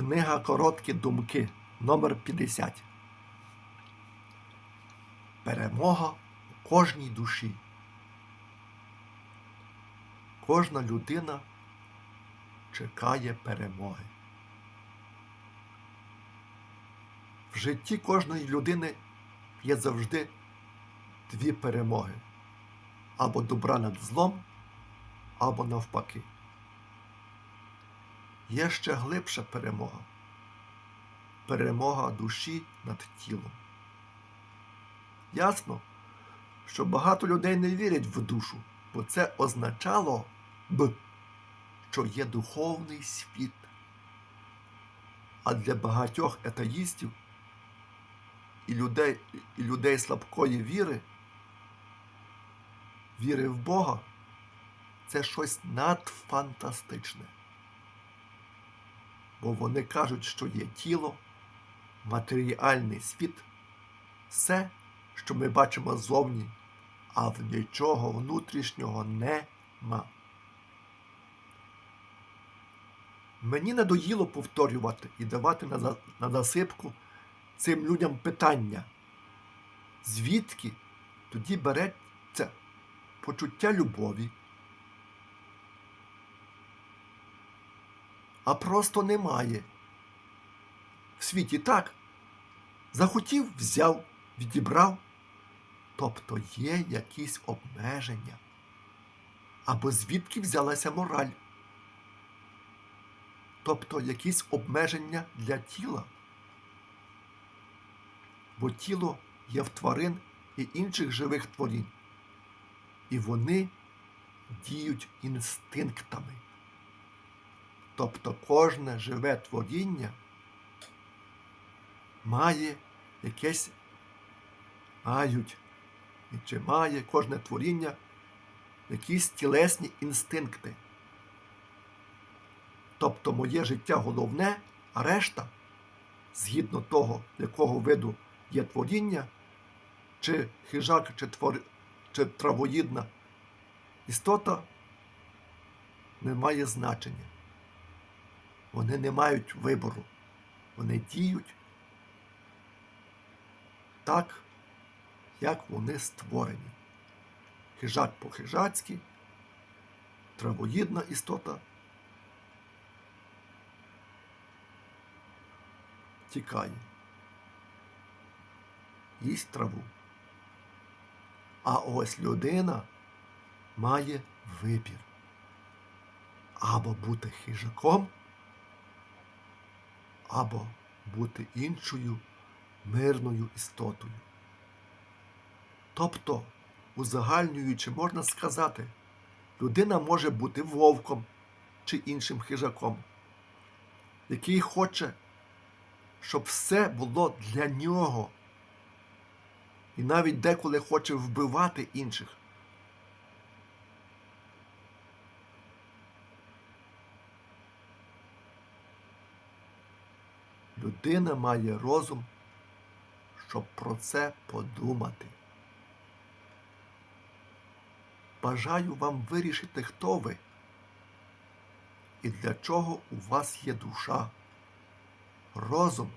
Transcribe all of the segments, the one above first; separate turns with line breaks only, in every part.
Книга Короткі думки номер 50 Перемога у кожній душі. Кожна людина чекає перемоги. В житті кожної людини є завжди дві перемоги. Або добра над злом, або навпаки. Є ще глибша перемога. Перемога душі над тілом. Ясно, що багато людей не вірять в душу, бо це означало б, що є духовний світ. А для багатьох етаїстів і людей, і людей слабкої віри, віри в Бога, це щось надфантастичне. Бо вони кажуть, що є тіло, матеріальний світ, все, що ми бачимо зовні, а в нічого внутрішнього нема. Мені надоїло повторювати і давати на, за- засипку цим людям питання, звідки тоді береться почуття любові, а просто немає. В світі так. Захотів, взяв, відібрав. Тобто є якісь обмеження. Або звідки взялася мораль. Тобто якісь обмеження для тіла. Бо тіло є в тварин і інших живих творінь. І вони діють інстинктами. Тобто кожне живе творіння має якесь мають, чи має кожне творіння якісь тілесні інстинкти. Тобто моє життя головне, а решта, згідно того, якого виду є творіння, чи хижак, чи, твор... чи травоїдна істота, не має значення. Вони не мають вибору. Вони діють так, як вони створені. Хижак по-хижацьки, травоїдна істота тікає. Їсть траву. А ось людина має вибір. Або бути хижаком, або бути іншою мирною істотою. Тобто, узагальнюючи, можна сказати, людина може бути вовком чи іншим хижаком, який хоче, щоб все було для нього. І навіть деколи хоче вбивати інших. Людина має розум, щоб про це подумати. Бажаю вам вирішити, хто ви і для чого у вас є душа, розум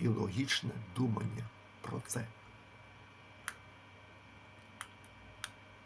і логічне думання про це.